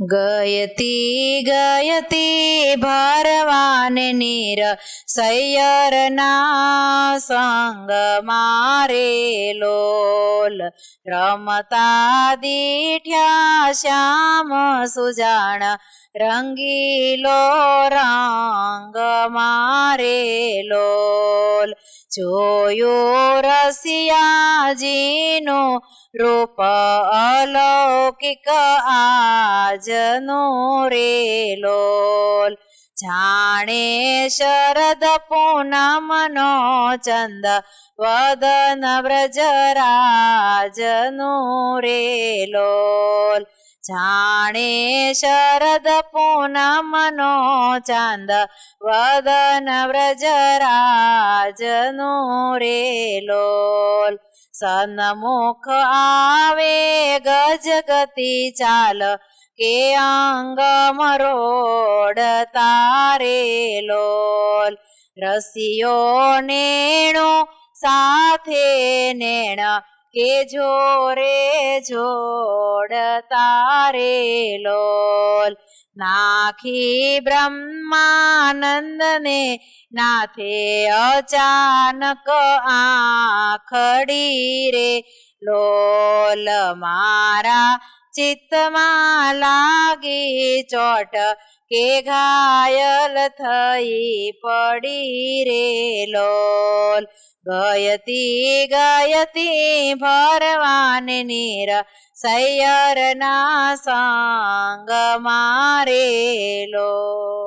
ગયતી ગયતી ભરવાને નીર સૈયરના સંગ મારે લોલ. રમતા દીઠ્યા શ્યામ સુજાણ, રંગીલો રંગ મારે લોલ. જોયો રસિયાજીનો રૂપ અલૌકિક આજનો રે લોલ જાણે શરદ પૂનમનો ચંદ, વદન વ્રજરાજનો રે લોલ. જાણે શરદ પૂનમનો ચંદ, વદન વ્રજરાજનો રે લોલ. સન્મુખ આવે ગજગતિ ચાલ કે અંગ મરોડ તારે લોલ રસિયો નેણો સાથે નેણ કે જોરે જોડ તારે લોલ નાખી બ્રહ્માનંદને નાથે અચાનક આખડી રે લોલ મારા ચિત્તમાં લાગી ચોટ કે ઘાયલ થઈ પડી રે લોલ. ગયતી ગયતી ભરવાન નીર સૈયરના સંગ મારે લો